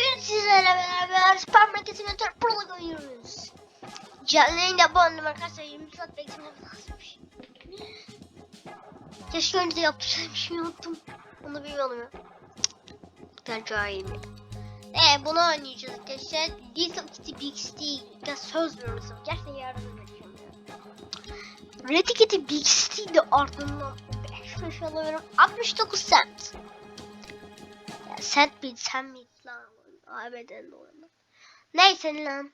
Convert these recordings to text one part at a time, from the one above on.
Bugün sizlerle beraber Süpermarket Simulator Pro'la oynuyoruz. Canlı yayında annem arkadaşlar 20 saat beklemem lazımmış. Keşke önce de yaptırsaydım şimdi unuttum. Onu bilmiyorum ya. Kadar cahilim. Ee bunu oynayacağız arkadaşlar. Little Kitty Big Stick. Ya söz veriyorum sana. Gerçekten yardım ya. Little Kitty Big Stick de ardından 5 5 alıyorum. 69 cent. Ya sen bil sen bil Abiden oyna. Neyse lan.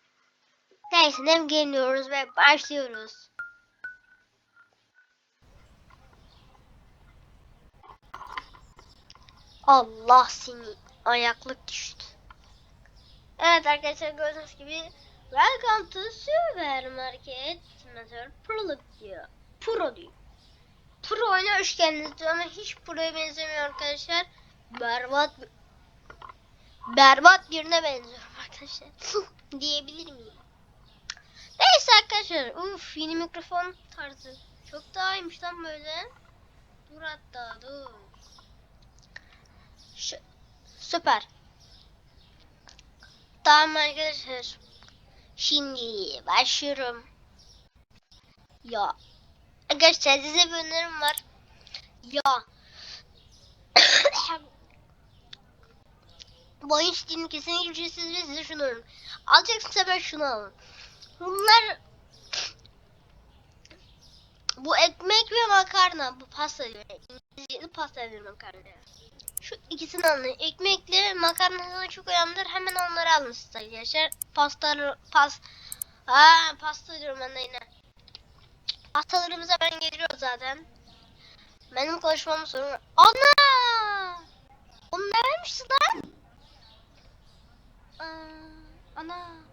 Neyse nem geliyoruz ve başlıyoruz. Allah seni ayaklık düştü. Evet arkadaşlar gördüğünüz gibi Welcome to Supermarket Simulator Pro diyor. Pro diyor. Pro oyuna hoş geldiniz diyor ama hiç Pro'ya benzemiyor arkadaşlar. Berbat bir- berbat birine benziyorum arkadaşlar. Diyebilir miyim? Neyse arkadaşlar. Uf yeni mikrofon tarzı. Çok daha iyiymiş lan böyle. Dur hatta dur. Şu, süper. Tamam arkadaşlar. Şimdi başlıyorum. Ya. Arkadaşlar size bir önerim var. Ya. Bu oyun Steam kesinlikle ücretsiz ve size şunu öneririm. Alacaksanız ben şunu alın. Bunlar bu ekmek ve makarna. Bu pasta diyor. İngilizceli pasta diyor makarna. Şu ikisini alın. Ekmekle makarna çok önemlidir. Hemen onları alın siz arkadaşlar. Pasta pas Aa pasta diyorum ben de yine. Pastalarımıza ben geliyor zaten. Benim konuşmamı sorun. Ana! Onu ne vermişti lan? Ana.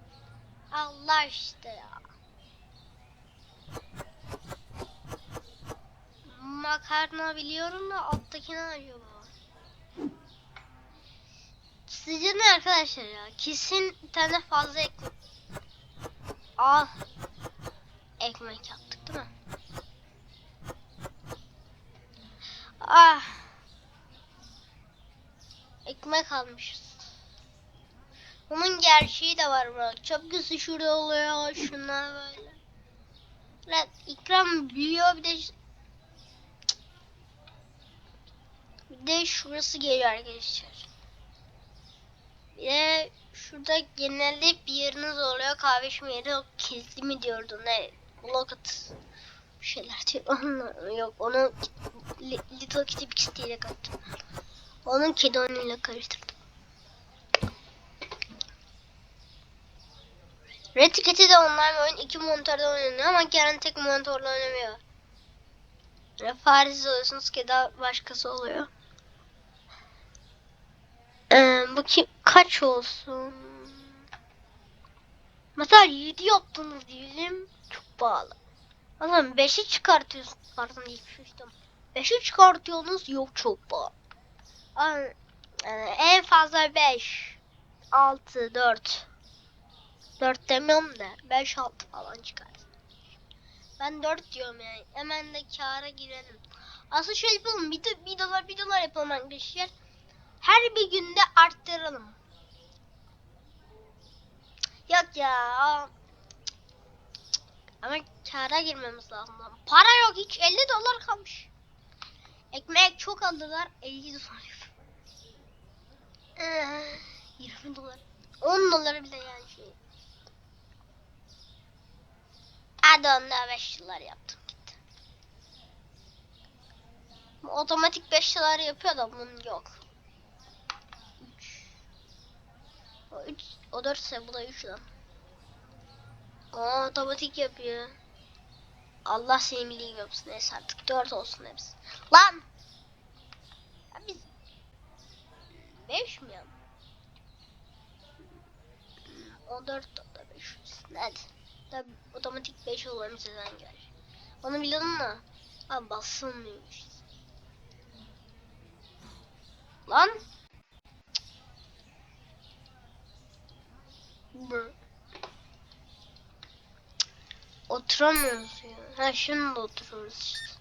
Allah işte ya. Makarna biliyorum da alttakini acaba. Sizce ne arkadaşlar ya? Kesin bir tane fazla ekmek. Al. Ekmek yaptık değil mi? Ah. Ekmek almışız. Bunun gerçeği de var bak. Çapkısı şurada oluyor. Şunlar böyle. Evet, ikram büyüyor bir de bir de şurası geliyor arkadaşlar. Bir de şurada genelde bir yeriniz oluyor. Kahve içme yeri o kilitli mi diyordu ne? Locket bir şeyler diyor. Yok onu Li- Little Kitty City ile kattım. Onun kedi oyunuyla karıştırdım. Red Kitty de online oyun iki monitörde oynanıyor ama Karen tek monitörle oynamıyor. Ya Faresiz oluyorsunuz ki daha başkası oluyor. Ee, bu kim, kaç olsun? Mesela 7 yaptınız diyelim. Çok pahalı. Zaman 5'i çıkartıyorsunuz. Pardon işte. 5'i çıkartıyorsunuz. Yok çok pahalı. E, en fazla 5. 6, 4. 4 demiyorum da 5, 6 falan çıkar. Ben 4 diyorum yani. Hemen de kâra girelim. Aslında şöyle yapalım. Bir, de, bir dolar bir dolar yapalım arkadaşlar. Her bir günde arttıralım. Yok ya. Ama kâra girmemiz lazım. Para yok hiç 50 dolar kalmış. Ekmek çok aldılar 50 dolar. Ee, 20 dolar. 10 doları bile yani şey. Hadi onda 5 dolar yaptım gitti. Otomatik 5 dolar yapıyor da bunun yok. 3 O 3 o 4 ise bu da 3 lan. Aa, otomatik yapıyor. Allah seni bildiğin yapsın. Neyse artık 4 olsun hepsi. Lan! Ya biz 5 mi ya? O 4 da 5 olsun. Hadi. Tabi otomatik 5 olur sizden gelir. Onu biliyordum da. Abi basılmıyormuş. Lan! Brr. Oturamıyoruz ya. Ha şimdi oturuyoruz işte.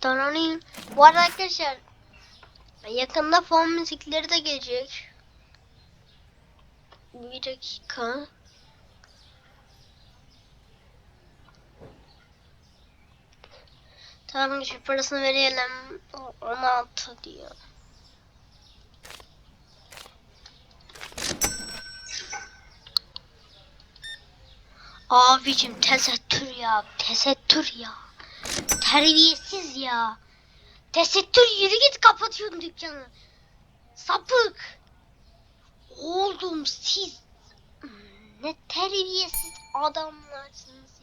Taranin. Bu arada arkadaşlar Yakında fon müzikleri de gelecek. Bir dakika. Tamam şu parasını verelim. O- 16 diyor. Abicim tesettür ya. Tesettür ya. Terbiyesiz ya. Tesettür yürü git kapatıyorum dükkanı. Sapık. Oğlum siz ne terbiyesiz adamlarsınız.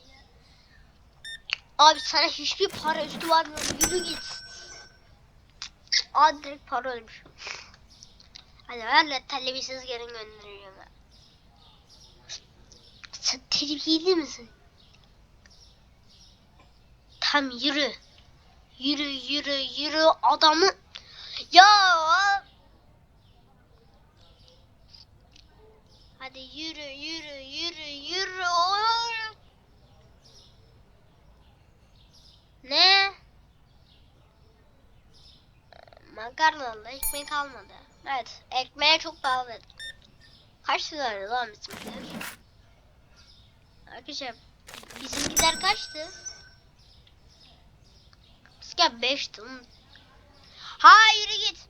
Abi sana hiçbir para üstü vermiyorum. Yürü git. Aa direkt para ölmüş. Hadi ver de terbiyesiz geri gönderiyorum ben. Sen terbiyeli misin? Tam yürü. Yürü yürü yürü adamı. Ya. Hadi yürü yürü yürü yürü. Oy. Ne? Makarnalı ekmek almadı. Evet ekmeğe çok pahalı verdim. Kaç liraydı lan bizimkiler? Arkadaşlar bizimkiler kaçtı? Bizimkiler 5'ti. Hayır git.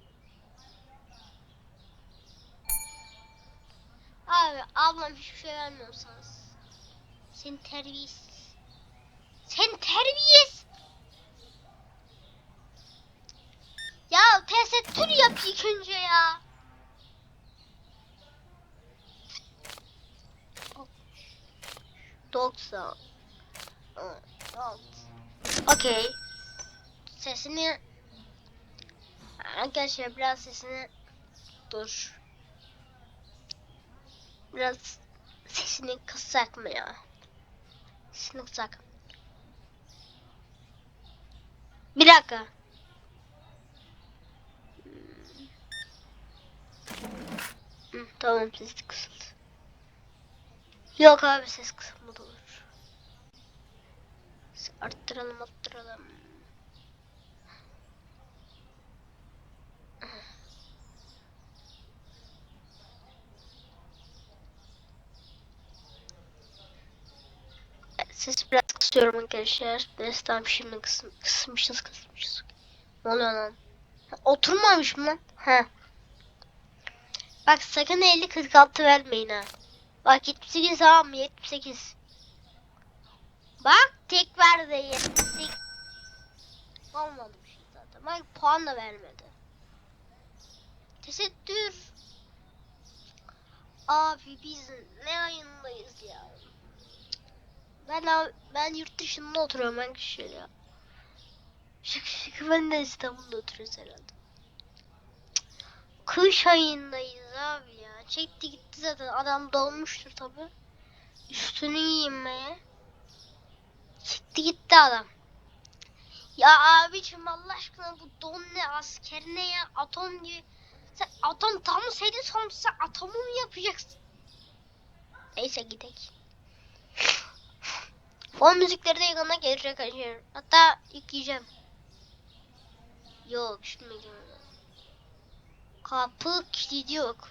Abi ablam hiçbir şey vermiyorsanız. Sen terbiyesiz. Sen terbiyesiz. Ya tesettür yap ilk önce ya. Doksan. Okey. Sesini Arkadaşlar biraz sesini dur. Biraz sesini kıssak mı ya? Sesini kıssak. Bir dakika. Tamam ses kısıldı. Yok abi ses kısılmadı olur. Arttıralım arttıralım. Ses biraz kısıyorum arkadaşlar. Neyse tamam şimdi kısım, kısmışız kısmışız. Ne oluyor lan? Oturmamış mı lan? He. Bak sakın 50 46 vermeyin ha. Bak 78 tamam mı? 78. Bak tek verdi 78. Olmadı bir şey zaten. Bak puan da vermedi. Tesettür. Abi biz ne ayındayız ya? Ben ben yurt dışında oturuyorum ben şöyle ya. Şık şık ben de İstanbul'da oturuyoruz herhalde. Kış ayındayız abi ya. Çekti gitti zaten. Adam dolmuştur tabi. Üstünü giymeye. Çekti gitti adam. Ya abicim Allah aşkına bu don ne asker ne ya atom gibi. Sen atom tam seni sormuşsa atomu mu yapacaksın? Neyse gidelim. Fon müzikleri de yakında gelecek arkadaşlar. Hatta yükleyeceğim. Yok şimdi Kapı kilidi yok.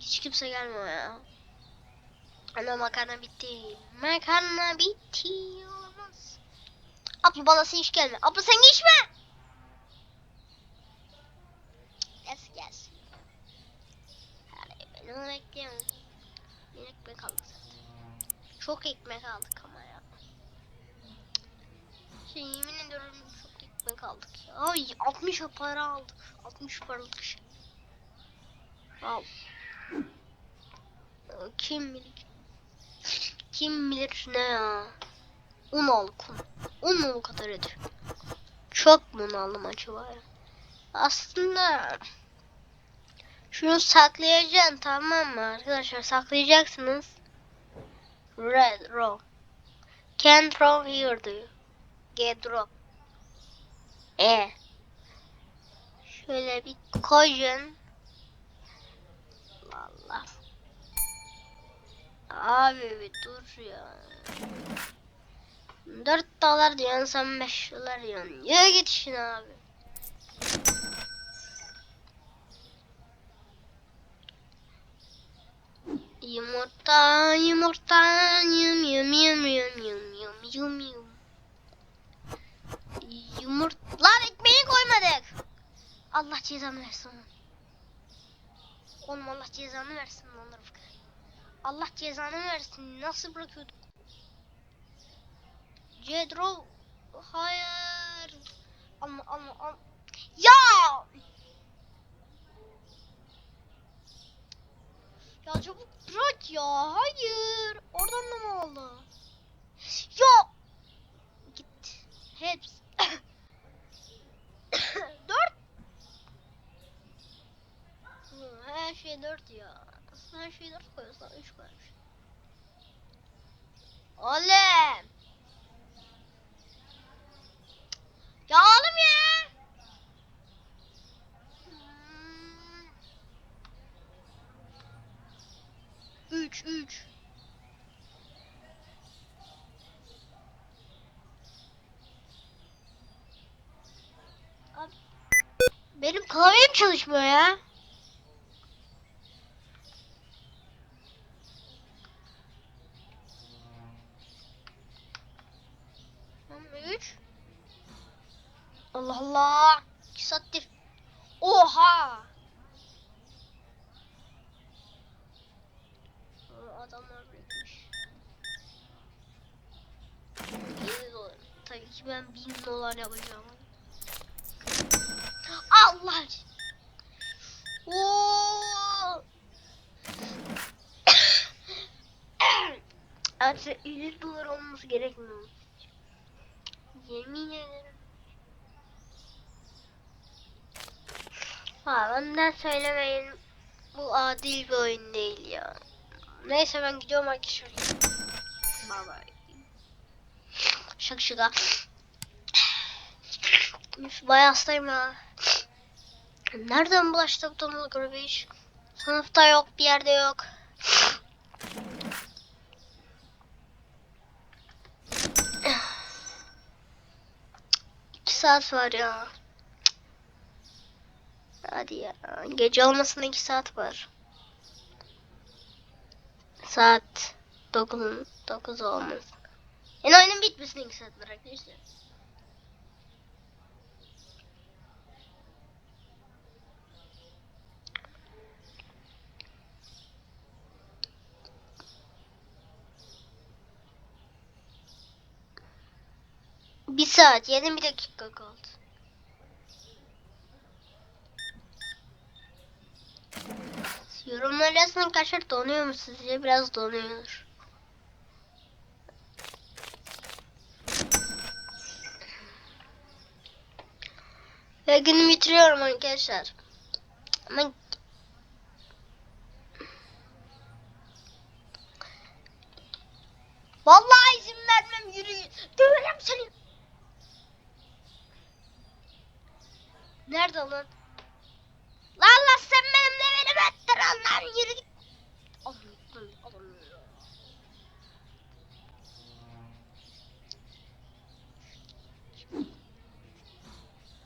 Hiç kimse gelmiyor ya. Ama makarna bitti. Makarna bitti. Olmaz. Abla bana sen hiç gelme. Abla sen geçme. Yes yes. Hadi ben onu bekliyorum. Bir ekmek aldık zaten. Çok ekmek aldık ama. Şey yemin ediyorum çok ekmek aldık ya. Ay 60 para aldık. 60 paralık şey. Al. Kim bilir? Kim bilir ne ya? Un aldık un. Mu bu kadar ediyor? Çok mu aldım acaba ya? Aslında şunu saklayacaksın tamam mı arkadaşlar saklayacaksınız. Red row. Can't row here diyor. Drop. E. Şöyle bir koyun. Allah. Abi bir dur ya. 4 dolar diyorsun sen 5 dolar diyorsun. Yürü git işine abi. Yumurta yumurta yum yum yum yum yum yum yum yum. Yumurta lan ekmeği koymadık. Allah cezanı versin. Oğlum Allah cezanı versin lan Rıfkı. Allah cezanı versin. Nasıl bırakıyorduk? Cedro hayır. Alma alma alma. Ya! Ya çabuk bırak ya. Hayır. Oradan da mı oldu? Ya! Git. Hepsi. Dört. Hı, Her şey dört ya. Aslında her şey dört koyuyorsan üç koymuş. Oğlum. Ya oğlum ya. Hmm. Üç, üç. Abi, benim klavyem çalışmıyor ya. Üç. Allah Allah. İki saattir. Oha. Adamlar birikmiş. 7 dolar. Tabii ki ben 1000 dolar yapacağım. Allah. Oo. Artık 100 dolar olması gerekmiyor. Yemin ederim. Ha benden söylemeyin. Bu adil bir oyun değil ya. Neyse ben gidiyorum arkadaşlar. Bye bye. Şaka şaka. Bayağı hastayım ya. Nereden bulaştı bu grubu hiç? Sınıfta yok, bir yerde yok. İki saat var ya. Hadi ya. Gece olmasına iki saat var. Saat 9, 9 olmaz. Yani oyunun bitmesine iki saat var arkadaşlar. Bir saat, yedi bir dakika kaldı. Yorumlar yazın arkadaşlar donuyor mu sizce? Biraz donuyor. Ve günümü bitiriyorum arkadaşlar. Ama Vallahi izin vermem yürüyün. Döverim seni. Nerede lan? Lan lan sen benim levelimi ettiren lan yürü git. Allah'ım Allah'ım.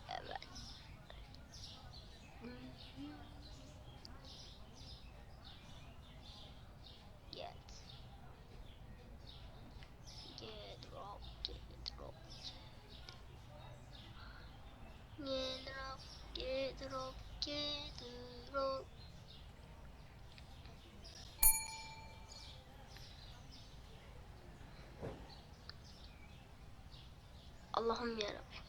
Evet. Get. Get drop, get drop. Get drop, get drop, get drop. Allah'ım yarabbim.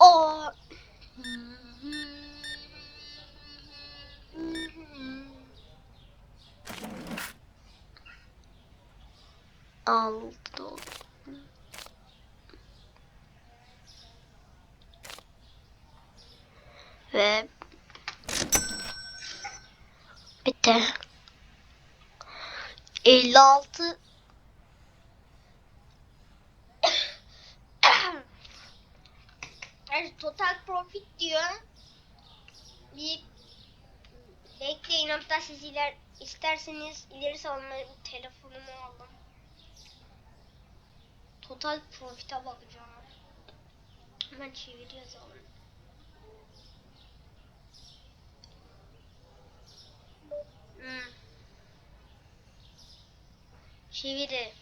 O aldı. Ve bitti. 56 Yani profit diyor. Bir bekleyin hatta siz iler İsterseniz ileri salma telefonumu alın. Total profite bakacağım. Hemen çeviri yazalım. Hmm. Çeviri.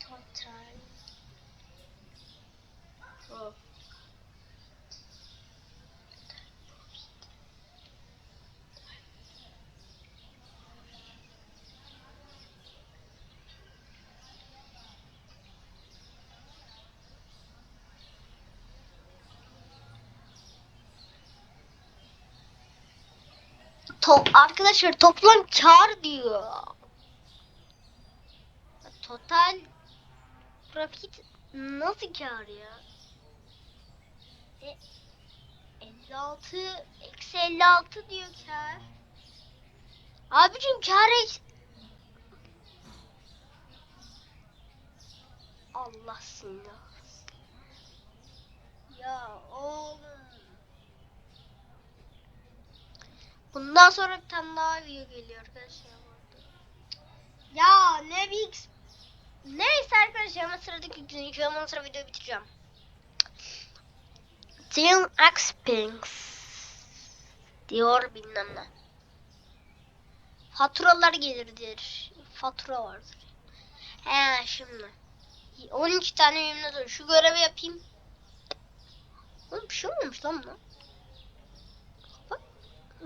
Total. Pro. To arkadaşlar toplam kar diyor. Total profit nasıl kar ya? E, 56 eksi 56 diyor kar. Abicim kar eksi... Allah seni. Ya oğlum. Bundan sonra bir tane daha video geliyor arkadaşlar. Ya ne bir Neyse arkadaşlar ama sıradaki videoyu an sonra videoyu bitireceğim. Tim Xpings diyor bilmem ne. Faturalar gelirdir. Fatura vardır. He şimdi. 12 tane ürünü var. Şu görevi yapayım. Oğlum bir şey olmamış lan buna. Bak.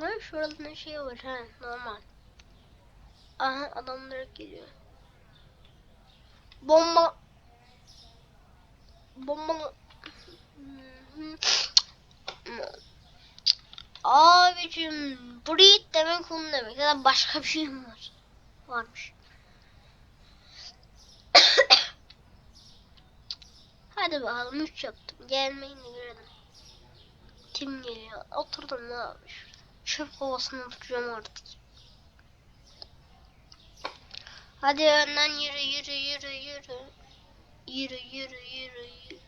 Ne şurada ne şey var ha normal. Aha adamlar geliyor. Bomba bomba Abicim breed demek onu demek ya da başka bir şey mi var? Varmış. Hadi bakalım 3 yaptım. Gelmeyin de görelim. Kim geliyor? Oturdum ne yapmış? Çöp kovasına oturacağım artık. Hadi önden yürü yürü yürü yürü. Yürü yürü yürü yürü.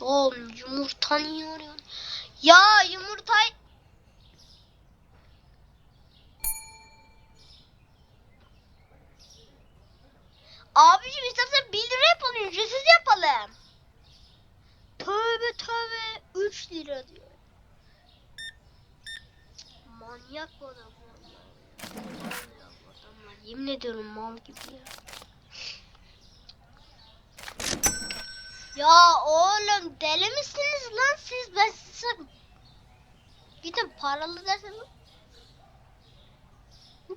Oğlum yumurta niye arıyorsun? Ya yumurta Abicim istersen 1 lira yapalım, ücretsiz yapalım. Tövbe tövbe 3 lira diyor. Manyak bu adam. Manyak bu adamlar. Yemin ediyorum mal gibi ya. Ya oğlum deli misiniz lan siz? Ben size gidin paralı dersem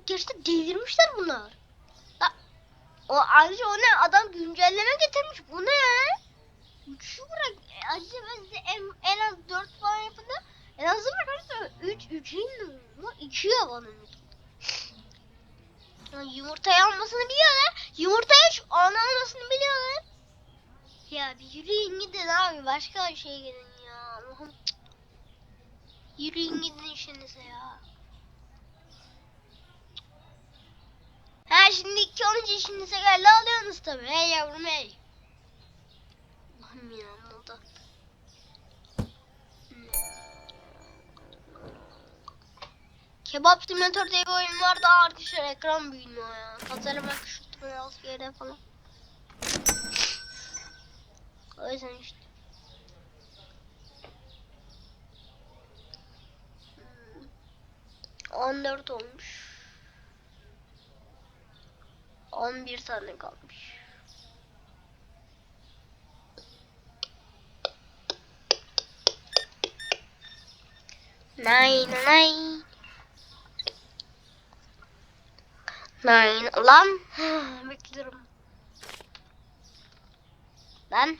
Gerçekten delirmişler bunlar. La, o ayrıca o ne adam güncelleme getirmiş. Bu ne? Şu bırak. E, Ayrıca ben size en, en az 4 falan yapınca en az bırak 3 3 in 2 ya bana Yani yumurtayı almasını biliyorlar. Yumurtayı an almasını biliyorlar. Ya bir yürüyün gidin abi. Başka bir şeye gidin ya. Allah'ım. Yürüyün gidin işinize ya. Ha şimdi iki olunca işinize geldi alıyorsunuz tabii. Hey yavrum hey. Allah'ım ya oldu? Kebap Simulator diye bir oyun var da arkadaşlar ekran büyümüyor ya. Tasarıma küçültme az yere falan. O yüzden işte. Hmm. 14 olmuş. 11 tane kalmış. Nine nine. Nine. Lan. Bekliyorum. Lan.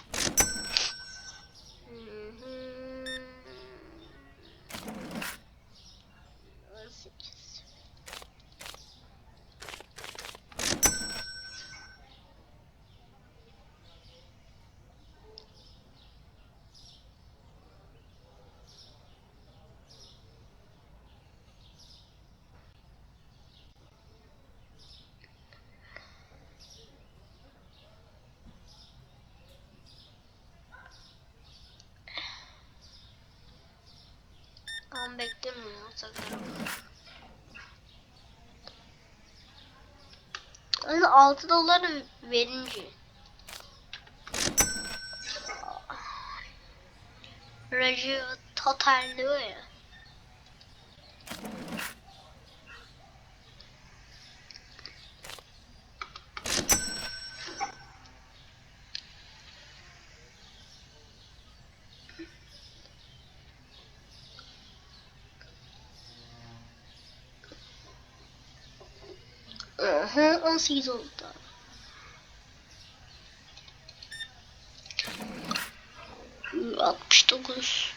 Ben beklemiyorum sakın. Yani 6 dolar verince. Recep totalliyor ya. Aha, 18 oldu. 69.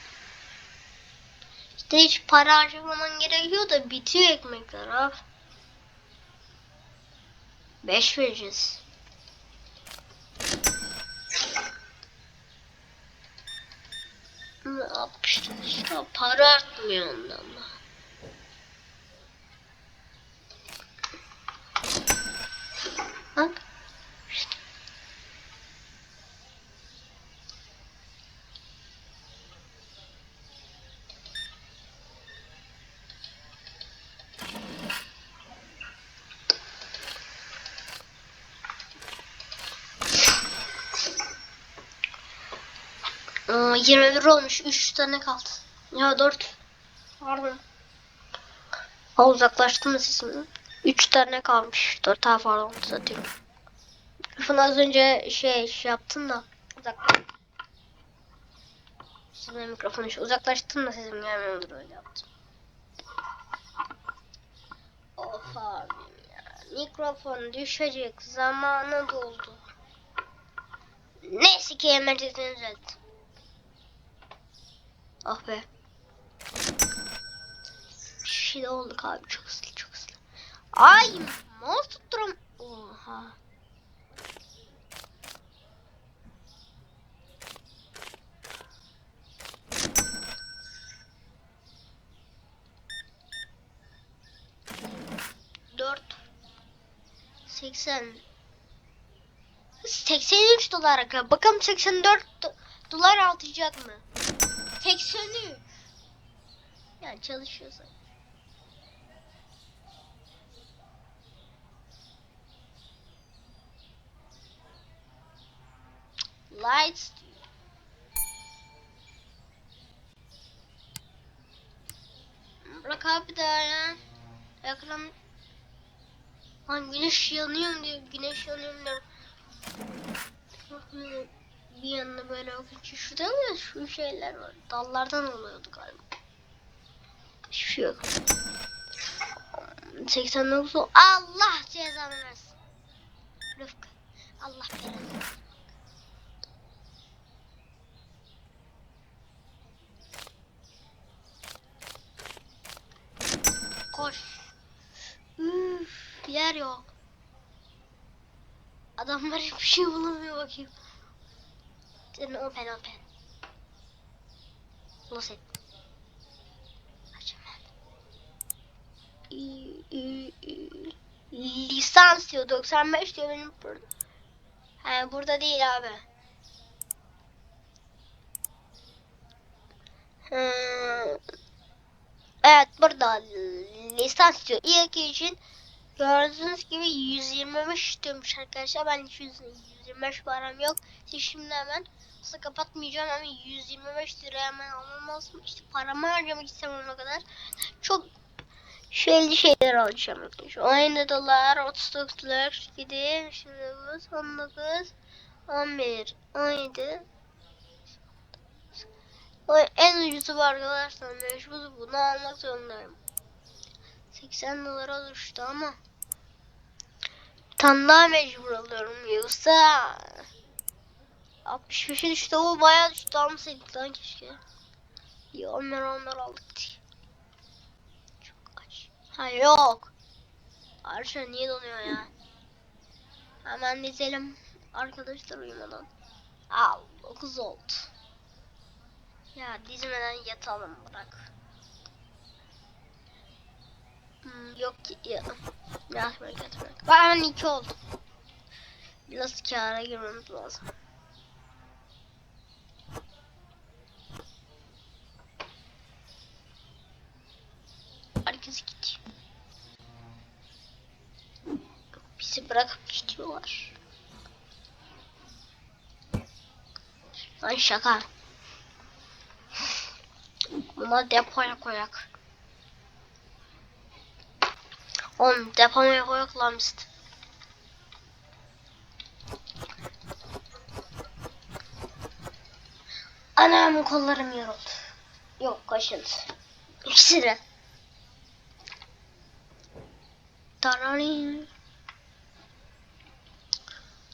İşte hiç para harcamaman gerekiyor da bitiyor ekmekler abi. 5 vereceğiz. Hmm, 69. Ya para artmıyor ondan da. Bak. Aa, 21 olmuş. 3 tane kaldı. Ya 4. Pardon. Ha uzaklaştım da sesimi. 3 tane kalmış. 4 tane pardon satıyorum. Mikrofonu az önce şey, şey yaptım da uzaklaş. Şimdi mikrofonu şu uzaklaştım da sesim gelmiyordur öyle yaptım. Of abim ya. Mikrofon düşecek zamanı doldu. Neyse ki emergency'ni düzelttim. Ah be. Bir şey olduk abi çok hızlı çok hızlı. Ay mouse tutturam. Oha. Dört. Seksen. 83 dolar. Bakalım 84 do- dolar artacak mı? 83. Yani çalışıyorsa. Lights. Bırak abi daha ya. Ekran. Lan güneş yanıyor diyor. Güneş yanıyor diyor. Bir yanına böyle bakınca şurada mı şu şeyler var. Dallardan oluyordu galiba. Hiçbir şey yok. 89 ol- Allah cezanı versin. Rıfkı. Allah belanı. Koş. Üf, yer yok. Adamlar hiçbir şey bulamıyor bakayım. Senin open open. Los et. Açın ben. İ- i- i- Lisans diyor 95 diyor benim burada. He burada değil abi. Hmm. Evet burada lisans diyor. İlk için gördüğünüz gibi 125 diyormuş arkadaşlar. Ben hiç 100 125 param yok. Siz şimdi hemen aslında kapatmayacağım ama 125 lira hemen almamız işte paramı harcamak istemem o kadar. Çok şeyli şeyler alacağım. Şu 17 dolar, 39 dolar, 47, şimdi 19, 11, 17, o en ucuzu bu arkadaşlar. Mecbur bunu almak zorundayım. 80 dolara düştü ama. Daha mecbur alıyorum. Yoksa 65'e düştü. O bayağı düştü. Almasaydık lan keşke. Ya onlar onlar aldık. diye. Çok aç. Ha yok. Arkadaşlar niye donuyor ya? Hemen dizelim. Arkadaşlar uyumadan. Al 9 oldu. Ya dizmeden yatalım bırak. Hmm, yok ki ya. Yatmak yatmak. Ben iki oldum. Biraz kâra girmemiz lazım. Herkes gitti. Bizi bırakıp gidiyorlar. Lan şaka. Bunları depoya koyak. Oğlum lan biz. Anam kollarım yoruldu. Yok kaşındı. İkisi de. Tararin.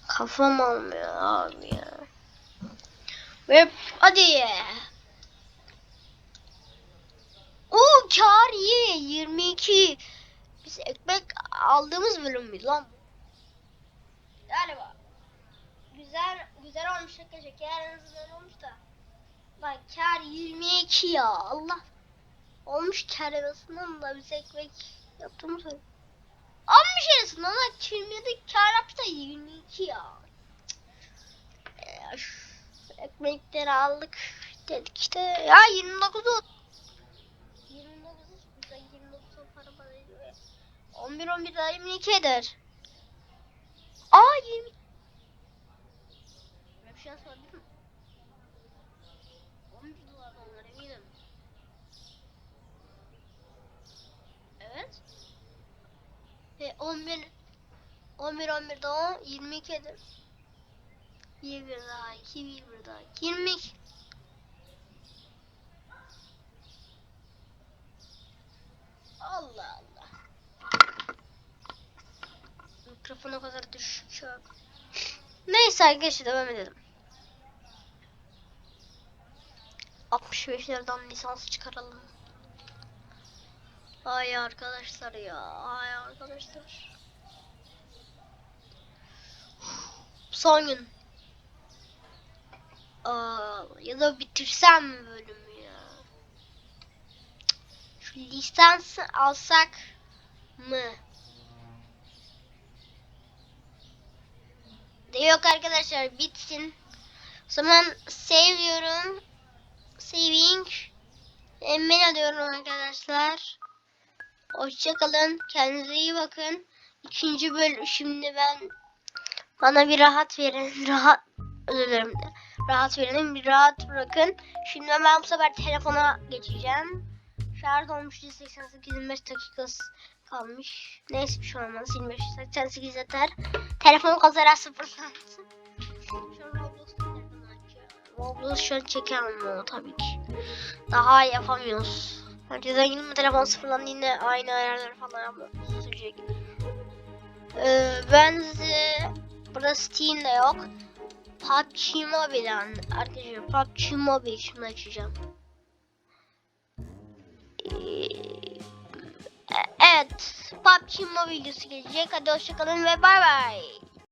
Kafam almıyor abi ya. Ve hadi. O kar iyi 22. Biz ekmek aldığımız bölüm mü lan? Galiba. Güzel güzel olmuş arkadaşlar. Kar güzel olmuş da. Bak kar 22 ya Allah. Olmuş kar arasından da biz ekmek yaptığımız bölüm. Almış arasından ama 27 kar da 22 ya. Cık. Ekmekleri aldık dedik işte. Ya 29 oldu. 29 burada 29 para para ediyor. 11 11 daha 22 eder. Aa 20. Böyle bir değil mi? 11 dolar onlar eminim. Evet. E 11 11 11 daha 22 eder. 21 daha 2 21 daha 2 22. Allah Allah. Mikrofon o kadar an. Neyse arkadaşlar devam edelim. 65'lerden lisans çıkaralım. Ay arkadaşlar ya. Ay arkadaşlar. Son gün. Aa, ya da bitirsem mi bölümü ya? Şu lisansı alsak mı? Yok arkadaşlar bitsin. O zaman save. Saving. Emin ediyorum arkadaşlar. Hoşçakalın. Kendinize iyi bakın. İkinci bölüm şimdi ben bana bir rahat verin. Rahat özür dilerim. Rahat verin. Bir rahat bırakın. Şimdi ben bu sefer telefona geçeceğim. Şarj olmuş 188 25 dakikası kalmış. Neyse bir şey olmaz. 25 88 yeter. Telefon kazara açıyorum. Roblox şu an çekemem onu tabii ki. Daha yapamıyoruz. Önceden yine mi telefon sıfırlandı yine aynı ayarları falan yapmamız sürecek. Ee, ben size burada Steam'de yok. PUBG Mobile'den arkadaşlar PUBG Mobile şimdi açacağım. Ee, Evet PUBG Mobile videosu gelecek. Hadi hoşçakalın ve bay bay.